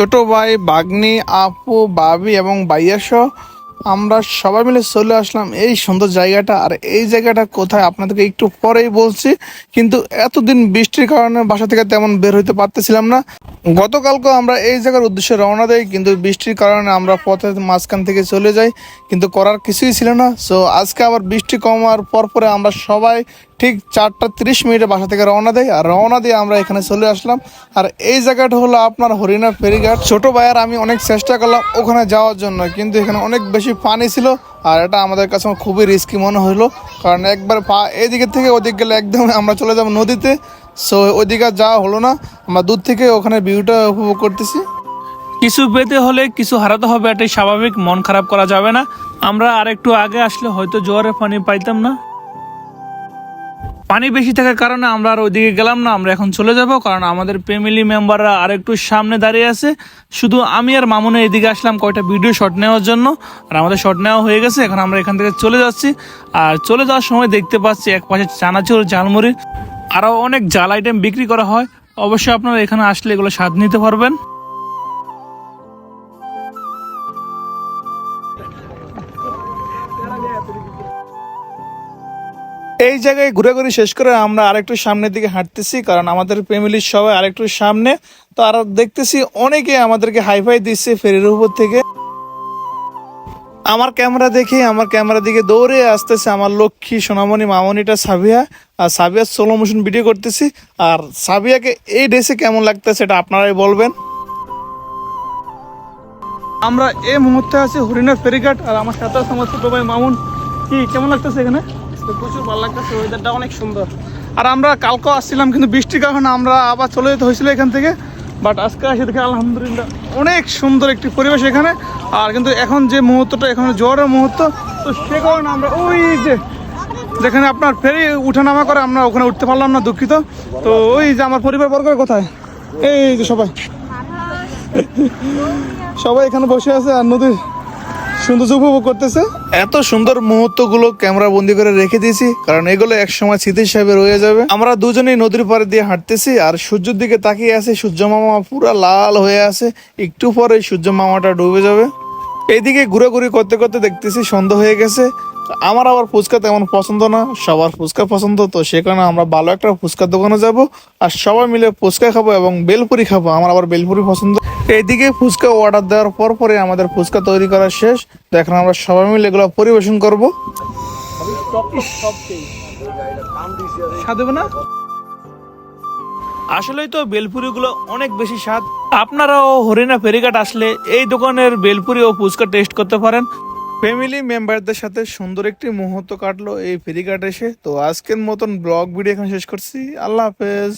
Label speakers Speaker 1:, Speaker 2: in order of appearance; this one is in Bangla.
Speaker 1: ছোট ভাই, বাগনি, আপু বাবি এবং বাইয়াসহ আমরা সবাই মিলে চলে আসলাম এই সুন্দর জায়গাটা। আর এই জায়গাটা কোথায় আপনাদেরকে একটু পরেই বলছি, কিন্তু এতদিন বৃষ্টির কারণে বাসা থেকে তেমন বের হইতে পারতেছিলাম না। গতকালকে আমরা এই জায়গার উদ্দেশ্যে রওনা দেই, কিন্তু বৃষ্টির কারণে আমরা পথের মাঝখান থেকে চলে যাই, কিন্তু করার কিছুই ছিল না। সো আজকে আবার বৃষ্টি কমার পর পরে আমরা সবাই ঠিক চারটা তিরিশ মিনিটে বাসা থেকে রওনা দেয় আর রওনা দিয়ে আমরা এখানে চলে আসলাম। আর এই জায়গাটা হলো আপনার হরিণা ফেরিঘাট। ছোট ভাইয়ার আমি অনেক চেষ্টা করলাম ওখানে যাওয়ার জন্য, কিন্তু এখানে অনেক বেশি পানি ছিল, আর এটা আমাদের কাছে খুবই রিস্কি মনে হলো, কারণ একবার পা এদিকে থেকে ওদিক গেলে একদম আমরা চলে যাব নদীতে। সো ওইদিকে যাওয়া হলো না। আমরা দূর থেকে ওখানে ভিউটা উপভোগ করতেছি।
Speaker 2: কিছু পেতে হলে কিছু হারাতে হবে, এটাই স্বাভাবিক। মন খারাপ করা যাবে না। আমরা আর একটু আগে আসলে হয়তো জোয়ারে পানি পাইতাম না। পানি বেশি থাকার কারণে আমরা আর ওইদিকে গেলাম না। আমরা এখন চলে যাব, কারণ আমাদের ফ্যামিলি মেম্বাররা আর একটু সামনে দাঁড়িয়ে আছে। শুধু আমি আর মামুনে এদিকে আসলাম কয়টা ভিডিও শট নেওয়ার জন্য। আর আমাদের শট নেওয়া হয়ে গেছে। এখন আমরা এখান থেকে চলে যাচ্ছি। আর চলে যাওয়ার সময় দেখতে পাচ্ছি এক পাশে চানাচুর, ঝালমুড়ি। আরও অনেক জাল আইটেম বিক্রি করা হয়। অবশ্যই আপনারা এখানে আসলে এগুলো স্বাদ নিতে পারবেন।
Speaker 1: এই জায়গায় ঘুরে ঘুরে শেষ করে আমরা আরেকটু সামনের দিকে হাঁটতেছি, কারণ আমাদের ফ্যামিলির সবাই আরেকটু সামনে। তো আর দেখতেছি অনেকে আমাদেরকে হাইফাই দিচ্ছে ফেরির উপর থেকে। আমার ক্যামেরা দেখে আমার ক্যামেরা দিকে দৌড়ে আসতেছে আমার লক্ষ্মী সোনামণি মামনিটা সাবিয়া। আর সাবিয়ার সোলো মোশন ভিডিও করতেছি। আর সাবিয়াকে এই ড্রেসে কেমন লাগতেছে এটা আপনারাই বলবেন। আমরা এই মুহূর্তে আছি হরিণা ফেরিঘাট আর আমার সাথে আছে আমার ছোট ভাই মামুন। কি কেমন লাগতেছে এখানে? প্রচুর ভালো লাগতেছে ওয়েদারটা অনেক সুন্দর। আর আমরা কালকেও আসছিলাম কিন্তু বৃষ্টির কারণে আমরা আবার চলে যেতে হয়েছিল এখান থেকে। বাট আজকে আসে দেখে আলহামদুলিল্লাহ অনেক সুন্দর একটি পরিবেশ এখানে। আর কিন্তু এখন যে মুহূর্তটা, এখানে জ্বরের মুহূর্ত, তো সে কারণে আমরা ওই যে যেখানে আপনার ফেরি উঠানামা করে, আমরা ওখানে উঠতে পারলাম না, দুঃখিত। তো ওই যে আমার পরিবার বর্গের কোথায়? এই যে সবাই। সবাই এখানে বসে আছে আর নদীর সৌন্দর্য উপভোগ করতেছে? এত সুন্দর মুহূর্তগুলো ক্যামেরা বন্দি করে রেখে দিয়েছি, কারণ এগুলো এক সময় স্মৃতি হিসাবে রয়ে যাবে। আমরা দুজনেই নদীর পাড়ে দিয়ে হাঁটতেছি, আর সূর্যের দিকে তাকিয়ে আছে, সূর্য মামা পুরা লাল হয়ে আছে, একটু পরে সূর্য মামাটা ডুবে যাবে। এইদিকে ঘুরাঘুরি করতে করতে দেখতেছি সন্ধ্যা হয়ে গেছে আমার আবার ফুচকা তেমন পছন্দ না সবার ফুচকা পছন্দ তো সে কারণে আমরা ভালো একটা ফুচকার দোকানে যাব আর সবাই মিলে ফুচকা খাব এবং বেলপুরি খাব আমার আবার বেলপুরি পছন্দ। এইদিকে ফুচকা অর্ডার দেওয়ার পর পরে আমাদের ফুচকা তৈরি করা শেষ তো এখন আমরা সবাই মিলে এগুলো পরিবেশন করব।
Speaker 2: সাধবে না আসলেই তো বেলপুরিগুলো অনেক বেশি স্বাদ। আপনারাও হরিণা ফেরিঘাট আসলে এই দোকানের বেলপুরি ও ফুচকা টেস্ট করতে পারেন।
Speaker 1: ফ্যামিলি মেম্বারদের সাথে সুন্দর একটি মুহূর্ত কাটলো এই ফেরিঘাট এসে। তো আজকের মতন ব্লগ, ভিডিও এখানে শেষ করছি। আল্লাহ হাফেজ।